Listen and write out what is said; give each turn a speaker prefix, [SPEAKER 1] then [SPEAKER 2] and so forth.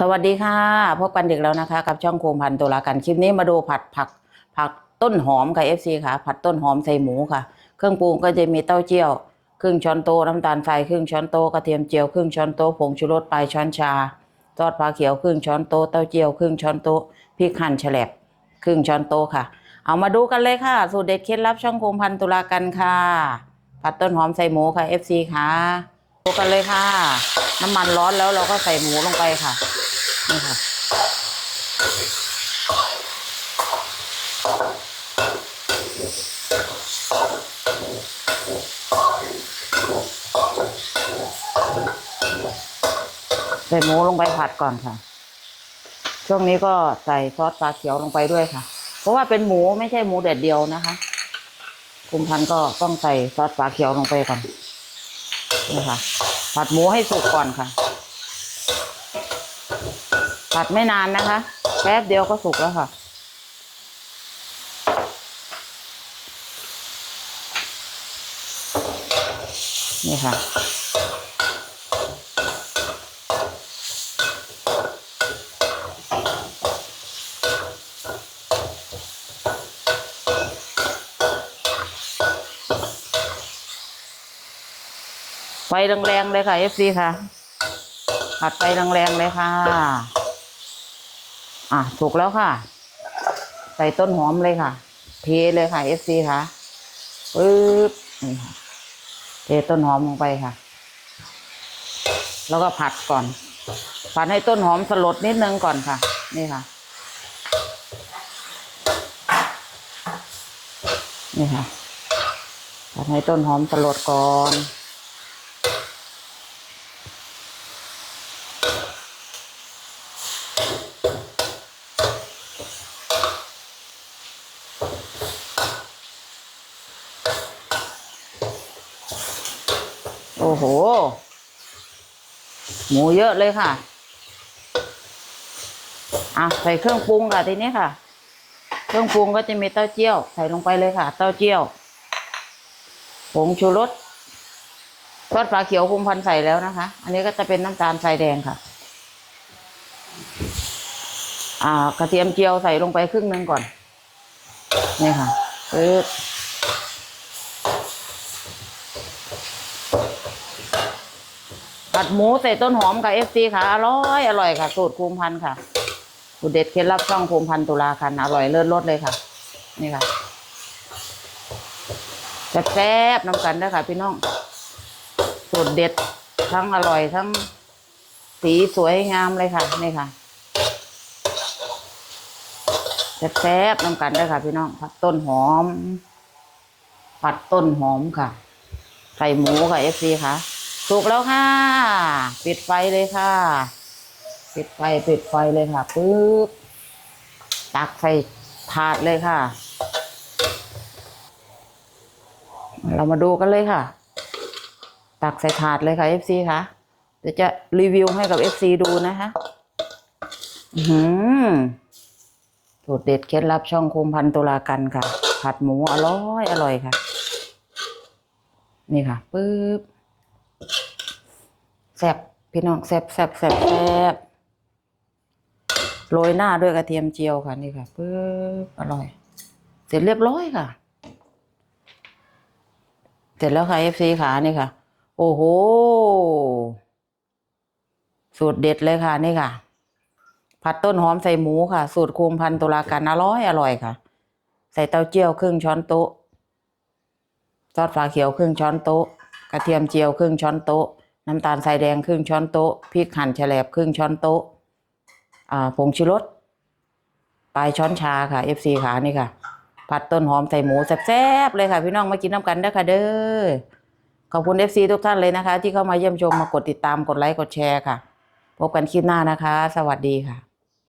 [SPEAKER 1] สวัสดีค่ะ พบกันเด็กแล้วนะคะ กับช่องโคมพันตุลากันคลิปนี้มาดูผัดผักผักต้นหอมค่ะ FC ค่ะ ผัดต้นหอมใส่หมูค่ะ เครื่องปรุงก็จะมีเต้าเจี้ยวครึ่งช้อนโต๊ะน้ำตาลทรายครึ่งช้อนโต๊ะกระเทียมเจียวครึ่งช้อนโต๊ะผงชูรสปลายช้อนชาซอสปลาเขียวครึ่งช้อนโต๊ะเต้าเจี้ยวครึ่งช้อนโต๊ะพริกหั่นแฉลบครึ่งช้อนโต๊ะค่ะ เอามาดูกันเลยค่ะ สูตรเด็ดเคล็ดลับช่องโคมพันตุลากันค่ะ ผัดต้นหอมใส่หมูค่ะ FC ค่ะ ดูกันเลยค่ะ น้ำมันร้อนแล้วเราก็ใส่หมูลงไปค่ะ นี่ค่ะ ใส่หมูลงไปผัดก่อนค่ะ ช่วงนี้ก็ใส่ซอสปลาเขียวลงไปด้วยค่ะ เพราะว่าเป็นหมูไม่ใช่หมูแดดเดียวนะคะ คุมพันก็ต้องใส่ซอสปลาเขียวลงไปก่อน นี่ค่ะ ผัดหมูให้สุกก่อนค่ะ ผัดไม่นานนะคะ แป๊บเดียวก็สุกแล้วค่ะ นี่ค่ะ ไฟแรงๆเลยค่ะ FC ค่ะผัดไฟแรงๆเลยค่ะ อะถูกแล้วค่ะ ใส่ต้นหอมเลยค่ะ เทเลยค่ะ FC ค่ะปึ๊บนี่ค่ะเทต้นหอมลงไปค่ะ แล้วก็ผัดก่อน ผัดให้ต้นหอมสลดนิดนึงก่อนค่ะ นี่ค่ะ นี่ค่ะผัดให้ต้นหอมสลดก่อน โอ้โห หมูเยอะเลยค่ะ อะใส่เครื่องปรุงค่ะทีนี้ค่ะ เครื่องปรุงก็จะมีเต้าเจี้ยว ใส่ลงไปเลยค่ะ เต้าเจี้ยวผงชูรสซอสปลาเขียวคุมพันใส่แล้วนะคะ อันนี้ก็จะเป็นน้ำตาลทรายแดงค่ะ อ่ากระเทียมเจียวใส่ลงไปครึ่งหนึ่งก่อน นี่ค่ะปึ๊บ ผัดหมูใส่ต้นหอมกับเอฟซีค่ะ อร่อยอร่อยค่ะ สูตรภูมิพันธ์ค่ะสูตรเด็ดเคล็ดลับช่องภูมิพันธ์ตุลาคันอร่อยเลิศรสเลยค่ะ นี่ค่ะแซ่บๆน้ำกันด้วยค่ะพี่น้องสูตรเด็ดทั้งอร่อยทั้งสีสวยงามเลยค่ะ นี่ค่ะแซ่บๆน้ำกันด้วยค่ะพี่น้องผัดต้นหอมผัดต้นหอมค่ะ ใส่หมูค่ะเอฟซีค่ะ สุกแล้วค่ะ ปิดไฟเลยค่ะ ปิดไฟปิดไฟเลยค่ะปึ๊บตักใส่ถาดเลยค่ะ เรามาดูกันเลยค่ะ ตักใส่ถาดเลยค่ะ FC ค่ะเดี๋ยวจะรีวิวให้กับ FC ดูนะคะหือสูตรเด็ดเคล็ดลับช่องคุมพันตุลากันค่ะ ผัดหมูอร่อย อร่อยค่ะ นี่ค่ะปึ๊บ แซ่บพี่น้องแซ่บแซ่บแซ่บแซ่บโรยหน้าด้วยกระเทียมเจียวค่ะนี่ค่ะปึ๊บอร่อย เสร็จเรียบร้อยค่ะ เสร็จแล้วค่ะ FC ขานี่ค่ะ โอ้โห สูตรเด็ดเลยค่ะนี่ค่ะ ผัดต้นหอมใส่หมูค่ะ สูตรคุมพันตุลาการอร่อยอร่อยค่ะ ใส่เต้าเจี้ยวครึ่งช้อนโต๊ะซอสฝาเขียวครึ่งช้อนโต๊ะ กระเทียมเจียวครึ่งช้อนโต๊ะ น้ำตาลทรายแดงครึ่งช้อนโต๊ะพริกหั่นแฉลบครึ่งช้อนโต๊ะผงชูรสปลายช้อนชาค่ะ FC ขานี่ค่ะ ผัดต้นหอมใส่หมูแซ่บๆเลยค่ะ พี่น้องมากินน้ำกันเด้อค่ะเด้อขอบคุณ FC ทุกท่านเลยนะคะ ที่เข้ามาเยี่ยมชมมากดติดตามกดไลค์กดแชร์ค่ะ พบกันคลิปหน้านะคะ สวัสดีค่ะ